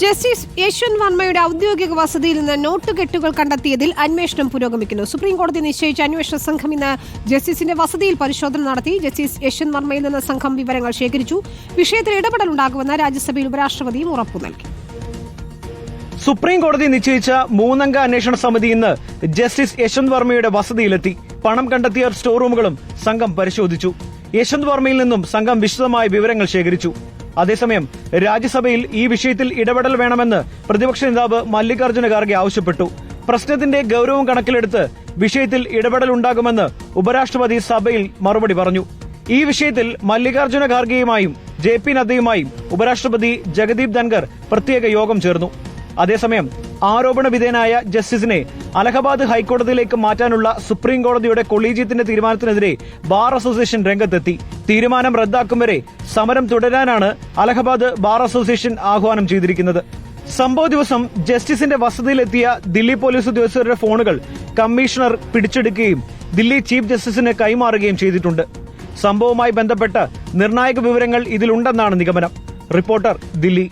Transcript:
Justice Yashwant വർമ്മയുടെ ഔദ്യോഗിക വസതിയിൽ നിന്ന് നോട്ട് കെട്ടുകൾ കണ്ടെത്തിയതിൽ അന്വേഷണം പുരോഗമിക്കുന്നു. സുപ്രീം കോടതി നിശ്ചയിച്ച അന്വേഷണ സംഘം ഇന്ന് ജസ്റ്റിസിന്റെ വസതിയിൽ പരിശോധന നടത്തി. ജസ്റ്റിസ് യശ്വന്ത് വർമ്മയിൽ നിന്ന് സംഘം വിവരങ്ങൾ ശേഖരിച്ചു. വിഷയത്തിൽ ഇടപെടലുണ്ടാകുമെന്ന് രാജ്യസഭയിൽ ഉപരാഷ്ട്രപതിയും ഉറപ്പു നൽകി. സുപ്രീം കോടതി നിശ്ചയിച്ച മൂന്നംഗ അന്വേഷണ സമിതി ഇന്ന് ജസ്റ്റിസ് യശ്വന്ത് വർമ്മയുടെ വസതിയിലെത്തി. പണം കണ്ടെത്തിയ സ്റ്റോർ റൂമുകളും സംഘം പരിശോധിച്ചു. യശ്വന്ത് വർമ്മയിൽ നിന്നും സംഘം വിശദമായ വിവരങ്ങൾ ശേഖരിച്ചു. അതേസമയം രാജ്യസഭയിൽ ഈ വിഷയത്തിൽ ഇടപെടൽ വേണമെന്ന് പ്രതിപക്ഷ നേതാവ് മല്ലികാർജുന ഖാർഗെ ആവശ്യപ്പെട്ടു. പ്രശ്നത്തിന്റെ ഗൌരവം കണക്കിലെടുത്ത് വിഷയത്തിൽ ഇടപെടൽ ഉണ്ടാകുമെന്ന് ഉപരാഷ്ട്രപതി സഭയിൽ മറുപടി പറഞ്ഞു. ഈ വിഷയത്തിൽ മല്ലികാർജുന ഖാർഗെയുമായും ജെ പി നദ്ദയുമായും ഉപരാഷ്ട്രപതി ജഗദീപ് ധൻഖർ പ്രത്യേക യോഗം ചേർന്നു. അതേസമയം ആരോപണ വിധേയനായ ജസ്റ്റിസിനെ അലഹബാദ് ഹൈക്കോടതിയിലേക്ക് മാറ്റാനുള്ള സുപ്രീം കോടതിയുടെ കൊളീജിയത്തിന്റെ തീരുമാനത്തിനെതിരെ ബാർ അസോസിയേഷൻ രംഗത്തെത്തി. തീരുമാനം റദ്ദാക്കും വരെ സമരം തുടരാനാണ് അലഹബാദ് ബാർ അസോസിയേഷൻ ആഹ്വാനം ചെയ്തിരിക്കുന്നത്. സംഭവ ദിവസം ജസ്റ്റിസിന്റെ വസതിയിലെത്തിയ ദില്ലി പോലീസ് ഉദ്യോഗസ്ഥരുടെ ഫോണുകൾ കമ്മീഷണർ പിടിച്ചെടുക്കുകയും ദില്ലി ചീഫ് ജസ്റ്റിസിന് കൈമാറുകയും ചെയ്തിട്ടുണ്ട്. സംഭവവുമായി ബന്ധപ്പെട്ട് നിർണായക വിവരങ്ങൾ ഇതിലുണ്ടെന്നാണ് നിഗമനം. റിപ്പോർട്ടർ ദില്ലി.